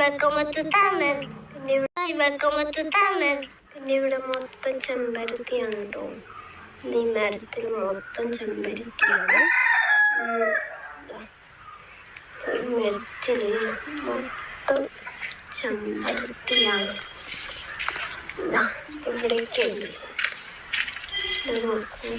വെക്കുമ്പത്ത് തന്നെ പിന്നെ ഇവിടെ വെക്കുമ്പത്ത് തന്നെ പിന്നെ ഇവിടെ മൊത്തം ചെമ്പരത്തിയാണ് കേട്ടോ ഈ മരത്തിൽ മൊത്തം ചെമ്പരത്തിയാണ്. ഈ മരത്തിൽ മൊത്തം ചെമ്പരത്തിയാണ്. ഇവിടേക്കുണ്ട് നോക്കൂ.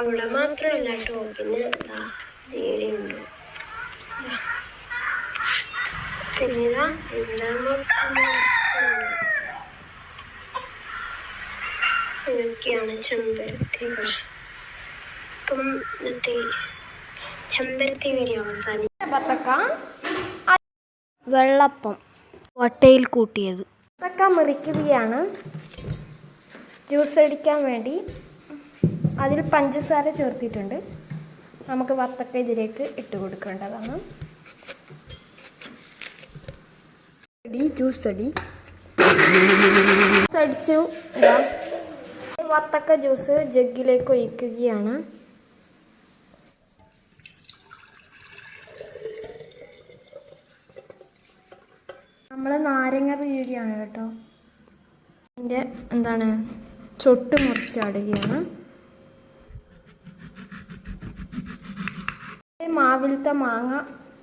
അവിടെ മാത്രമല്ല കേട്ടോ. പിന്നെ നേരെയുണ്ട്. ഇതൊക്കെയാണ് ചെമ്പരത്തികൾ അപ്പം ഇന്നത്തെ ചെമ്പരത്തി വീഡിയോ അവസാനിക്കും വെള്ളപ്പം. വട്ടയിൽ കൂട്ടിയത്. പത്തക്ക മുറിക്കുകയാണ്. ജ്യൂസ് അടിക്കാൻ വേണ്ടി. അതിൽ പഞ്ചസാര ചേർത്തിട്ടുണ്ട്. നമുക്ക് വത്തക്ക ഇതിലേക്ക് ഇട്ട് കൊടുക്കേണ്ടതാണ്. അടി ജ്യൂസ് അടി ജ്യൂസ് അടിച്ചു. വത്തക്ക ജ്യൂസ് ജഗ്ഗിലേക്ക് ഒഴിക്കുകയാണ്. നമ്മൾ നാരങ്ങ പിഴിയുകയാണ് കേട്ടോ. ഇതിന്റെ എന്താണ്? ചൊട്ട് മുറിച്ചാടുകയാണ് മാവിലത്തെ മാങ്ങ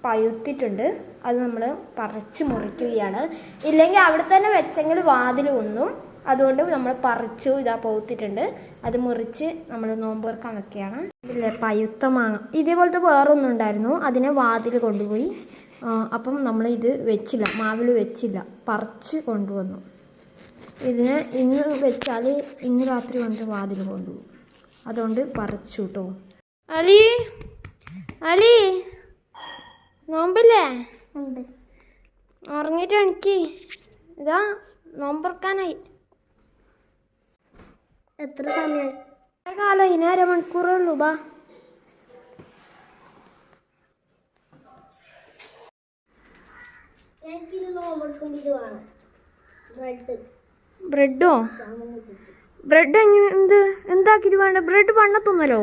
പഴുത്തിട്ടുണ്ട്. അത് നമ്മൾ പറിച്ച് മുറിക്കുകയാണ്. ഇല്ലെങ്കിൽ അവിടെ തന്നെ വെച്ചെങ്കിൽ വാതിൽ ഒന്നും അതുകൊണ്ട് നമ്മൾ പറിച്ചു ഇതാ പൗത്തിട്ടുണ്ട് അത് മുറിച്ച് നമ്മൾ നോമ്പ് തുറക്കാൻ വെക്കുകയാണ്. ഇല്ലേ പഴുത്ത മാങ്ങ. ഇതേപോലത്തെ വേറൊന്നും ഉണ്ടായിരുന്നു. അതിനെ വാതിൽ കൊണ്ടുപോയി. അപ്പം നമ്മൾ ഇത് വെച്ചില്ല. മാവിൽ വെച്ചില്ല. പറിച്ച് കൊണ്ടുവന്നു. ഇതിനെ ഇന്ന് വെച്ചാൽ ഇന്ന് രാത്രി കൊണ്ട് വാതിൽ കൊണ്ടുപോകും. അതുകൊണ്ട് പറിച്ചു കേട്ടോ അലി? അലി നോമ്പില്ലേ? ഉണ്ട്. ഉറങ്ങിയിട്ട് എനിക്ക് ഇതാ നോമ്പറക്കാനായി. എത്ര സമയമായി കാലം ഇനി അരമണിക്കൂറേ ഉള്ളൂ ബാ. ബ്രെഡ്. ബ്രെഡോ? എന്ത്? എന്താക്കിട്ട് വേണ്ട? ബ്രെഡ് പണ്ടത്തുന്നല്ലോ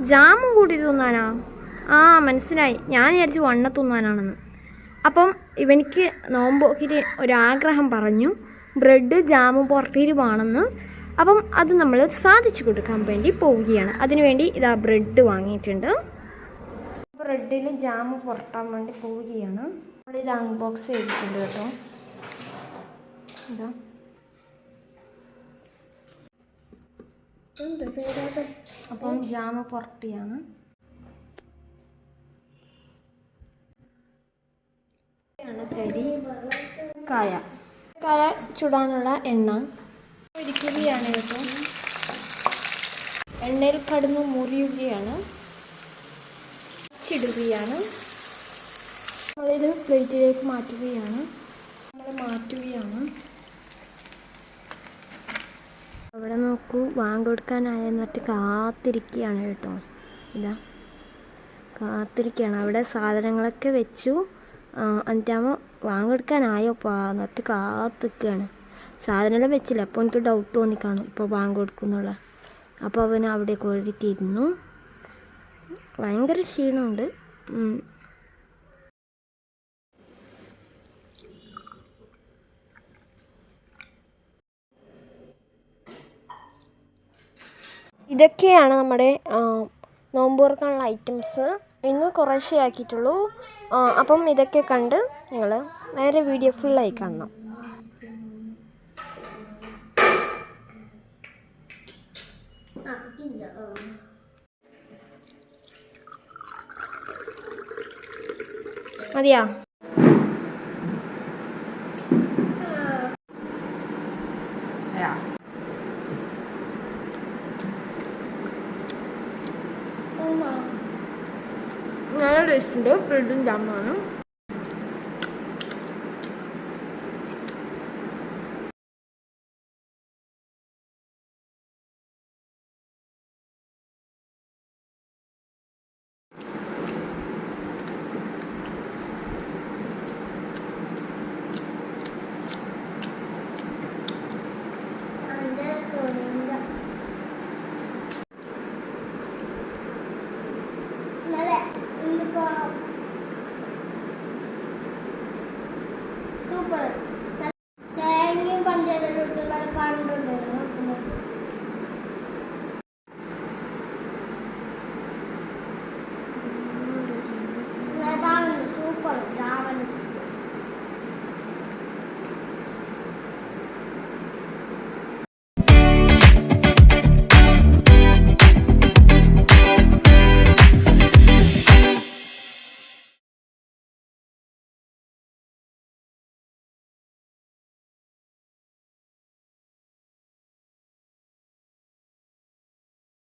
ജാമും കൂടി തിന്നാനാ? ആ മനസ്സിലായി. ഞാൻ വിചാരിച്ചു വണ്ണ തിന്നാനാണെന്ന്. അപ്പം ഇവനിക്ക് നോമ്പോക്കിന് ഒരാഗ്രഹം പറഞ്ഞു. ബ്രെഡ് ജാമും വേണമെന്ന് അപ്പം അത് നമ്മൾ സാധിച്ചു കൊടുക്കാൻ വേണ്ടി പോവുകയാണ്. അതിനുവേണ്ടി ഇതാ ബ്രെഡ് വാങ്ങിയിട്ടുണ്ട്. ബ്രെഡിൽ ജാമ് പുറട്ടാൻ വേണ്ടി പോവുകയാണ്. നമ്മളിത് അൺബോക്സ് ചെയ്തിട്ടുണ്ട് കേട്ടോ. ഇതാ. അപ്പം ജാമ പുറട്ടിയാണ്. തരി കായ. കായ ചുടാനുള്ള എണ്ണ. ഒരിക്കുകയാണ് കേട്ടോ എണ്ണയിൽ കടന്ന് മുറിയുകയാണ്. ചിടുകയാണ് നമ്മളിത് പ്ലേറ്റിലേക്ക് മാറ്റുകയാണ്. നമ്മൾ മാറ്റുകയാണ്. അവിടെ നോക്കൂ വാങ്ങി കൊടുക്കാനായെന്ന് എന്നിട്ട് കാത്തിരിക്കുകയാണ് കേട്ടോ. ഇതാ കാത്തിരിക്കുകയാണ്. അവിടെ സാധനങ്ങളൊക്കെ വെച്ചു. എന്നിട്ടാകുമ്പോൾ വാങ്ങെടുക്കാനായോപ്പാ എന്നിട്ട് കാത്തിരിക്കുകയാണ്. സാധനമെല്ലാം വെച്ചില്ല. അപ്പോൾ എനിക്ക് ഡൗട്ട് തോന്നി കാണും. ഇപ്പോൾ വാങ്ങ് കൊടുക്കുന്നുള്ള അപ്പോൾ അവൻ അവിടെ കൊഴുതിട്ടിരുന്നു ഭയങ്കര ക്ഷീണമുണ്ട്. ഇതൊക്കെയാണ് നമ്മുടെ നോമ്പ് തുറക്കാനുള്ള ഐറ്റംസ് ഇന്ന് കുറേശ്ശേ ആക്കിയിട്ടുള്ളൂ. അപ്പം ഇതൊക്കെ കണ്ട് നിങ്ങൾ നേരെ വീഡിയോ ഫുള്ളായി കാണണം. മതിയാ? നല്ല ടേസ്റ്റ് ഉണ്ട് ബ്രെഡും